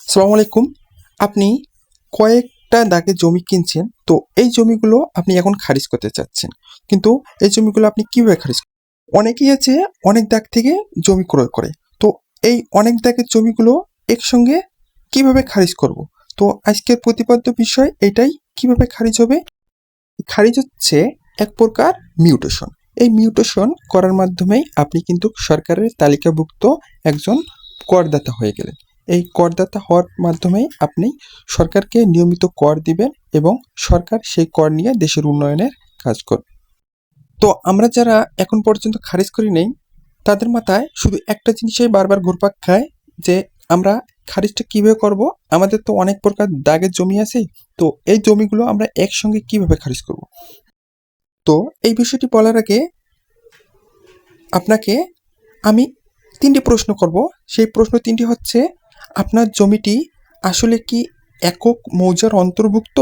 সালাম আলাইকুম আপনি কয়েকটা দাগে জমি কিনছেন, তো এই জমিগুলো আপনি এখন খারিজ করতে চাচ্ছেন। কিন্তু এই জমিগুলো আপনি কীভাবে খারিজ? অনেকেই আছে অনেক দাগ থেকে জমি ক্রয় করে। তো এই অনেক দাগের জমিগুলো একসঙ্গে কীভাবে খারিজ করব? তো আজকের প্রতিপাদ্য বিষয় এটাই, কীভাবে খারিজ হবে? খারিজ হচ্ছে এক প্রকার মিউটেশন। এই মিউটেশন করার মাধ্যমেই আপনি কিন্তু সরকারের তালিকাভুক্ত একজন করদাতা হয়ে গেলেন। এই করদাতা হওয়ার মাধ্যমে আপনি সরকারকে নিয়মিত কর দিবেন এবং সরকার সেই কর নিয়ে দেশের উন্নয়নের কাজ করবে। তো আমরা যারা এখন পর্যন্ত খারিজ করি নেই, তাদের মাথায় শুধু একটা জিনিসই বারবার ঘুরপাক খায় যে আমরা খারিজটা কীভাবে করব। আমাদের তো অনেক প্রকার দাগের জমি আছে, তো এই জমিগুলো আমরা একসঙ্গে কীভাবে খারিজ করব? তো এই বিষয়টি বলার আগে আপনাকে আমি তিনটি প্রশ্ন করব। সেই প্রশ্ন তিনটি হচ্ছে আপনার জমিটি আসলে কি একক মৌজার অন্তর্ভুক্ত?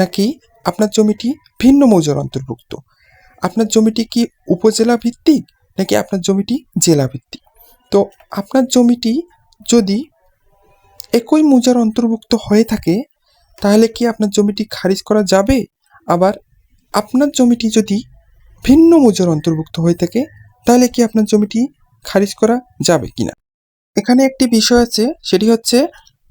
নাকি আপনার জমিটি ভিন্ন মৌজার অন্তর্ভুক্ত? আপনার জমিটি কি উপজেলা ভিত্তিক, নাকি আপনার জমিটি জেলা ভিত্তিক? তো আপনার জমিটি যদি একই মৌজার অন্তর্ভুক্ত হয়ে থাকে, তাহলে কি আপনার জমিটি খারিজ করা যাবে? আবার আপনার জমিটি যদি ভিন্ন মৌজার অন্তর্ভুক্ত হয়ে থাকে, তাহলে কি আপনার জমিটি খারিজ করা যাবে কিনা? এখানে একটি বিষয় আছে, সেটি হচ্ছে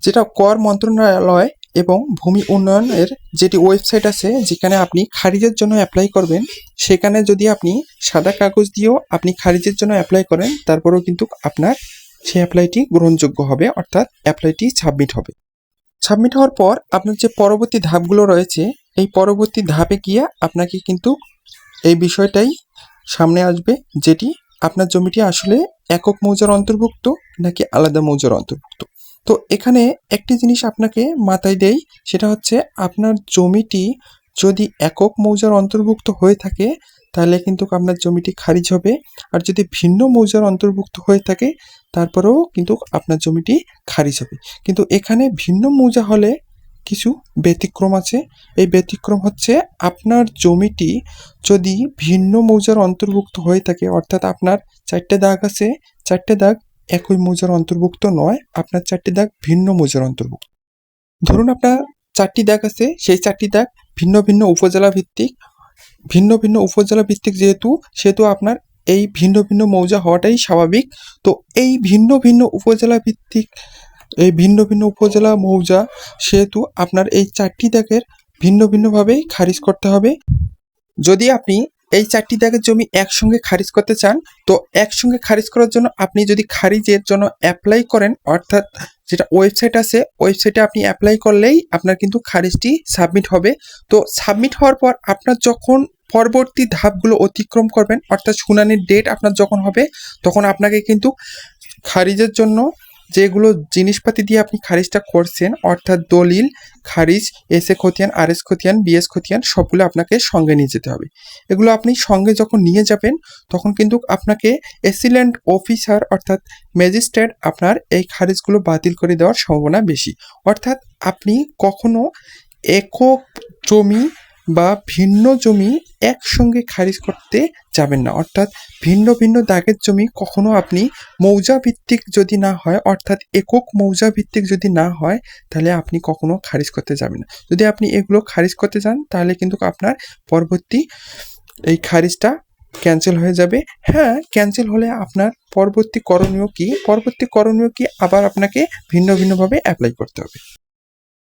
যেটা কর মন্ত্রণালয় এবং ভূমি উন্নয়নের যেটি ওয়েবসাইট আছে, যেখানে আপনি খারিজের জন্য অ্যাপ্লাই করবেন, সেখানে যদি আপনি সাদা কাগজ দিয়েও আপনি খারিজের জন্য অ্যাপ্লাই করেন, তারপরেও কিন্তু আপনার সেই অ্যাপ্লাইটি গ্রহণযোগ্য হবে, অর্থাৎ অ্যাপ্লাইটি সাবমিট হবে। সাবমিট হওয়ার পর আপনার যে পরবর্তী ধাপগুলো রয়েছে, এই পরবর্তী ধাপে গিয়ে আপনাকে কিন্তু এই বিষয়টাই সামনে আসবে, যেটি আপনার জমিটি আসলে একক মৌজার অন্তর্ভুক্ত নাকি আলাদা মৌজার অন্তর্ভুক্ত? তো এখানে একটি জিনিস আপনাকে মাথায় দেই, সেটা হচ্ছে আপনার জমিটি যদি একক মৌজার অন্তর্ভুক্ত হয়ে থাকে, তাহলে কিন্তু আপনার জমিটি খারিজ হবে। আর যদি ভিন্ন মৌজার অন্তর্ভুক্ত হয়ে থাকে, তারপরেও কিন্তু আপনার জমিটি খারিজ হবে। কিন্তু এখানে ভিন্ন মৌজা হলে কিছু ব্যতিক্রম আছে। এই ব্যতিক্রম হচ্ছে আপনার জমিটি যদি ভিন্ন মৌজার অন্তর্ভুক্ত হয়ে থাকে, অর্থাৎ আপনার চারটে দাগ আছে, চারটে দাগ একই মৌজার অন্তর্ভুক্ত নয়, আপনার চারটি দাগ ভিন্ন মৌজার অন্তর্ভুক্ত। ধরুন আপনার চারটি দাগ আছে, সেই চারটি দাগ ভিন্ন ভিন্ন উপজেলা ভিত্তিক, ভিন্ন ভিন্ন উপজেলা ভিত্তিক যেহেতু, সেহেতু আপনার এই ভিন্ন ভিন্ন মৌজা হওয়াটাই স্বাভাবিক। তো এই ভিন্ন ভিন্ন উপজেলা ভিত্তিক এই ভিন্ন ভিন্ন উপজেলা মৌজা, সেহেতু আপনার এই চারটি দাগের ভিন্ন ভিন্নভাবেই খারিজ করতে হবে। যদি আপনি এই চারটি দাগের জমি একসঙ্গে খারিজ করতে চান, তো একসঙ্গে খারিজ করার জন্য আপনি যদি খারিজের জন্য অ্যাপ্লাই করেন, অর্থাৎ যেটা ওয়েবসাইট আছে ওয়েবসাইটে আপনি অ্যাপ্লাই করলেই আপনার কিন্তু খারিজটি সাবমিট হবে। তো সাবমিট হওয়ার পর আপনার যখন পরবর্তী ধাপগুলো অতিক্রম করবেন, অর্থাৎ শুনানির ডেট আপনার যখন হবে, তখন আপনাকে কিন্তু খারিজের জন্য যেগুলো জিনিসপাতি দিয়ে আপনি খারিজটা করছেন, অর্থাৎ দলিল, খারিজ, এস এ খতিয়ান, আর এস খতিয়ান বিএস খতিয়ান, সবগুলো আপনাকে সঙ্গে নিয়ে যেতে হবে। এগুলো আপনি সঙ্গে যখন নিয়ে যাবেন, তখন কিন্তু আপনাকে এসিলেন্ট অফিসার অর্থাৎ ম্যাজিস্ট্রেট আপনার এই খারিজগুলো বাতিল করে দেওয়ার সম্ভাবনা বেশি। অর্থাৎ আপনি কখনো একক জমি বা ভিন্ন জমি একসঙ্গে খারিজ করতে যাবেন না। অর্থাৎ ভিন্ন ভিন্ন দাগের জমি কখনো আপনি মৌজা ভিত্তিক যদি না হয়, অর্থাৎ একক মৌজা ভিত্তিক যদি না হয়, তাহলে আপনি কখনো খারিজ করতে যাবেন না। যদি আপনি এগুলো খারিজ করতে যান, তাহলে কিন্তু আপনার পরবর্তী এই খারিজটা ক্যান্সেল হয়ে যাবে। হ্যাঁ ক্যান্সেল হলে আপনার পরবর্তী করণীয় কি? পরবর্তী করণীয় কি? আবার আপনাকে ভিন্ন ভিন্নভাবে অ্যাপ্লাই করতে হবে।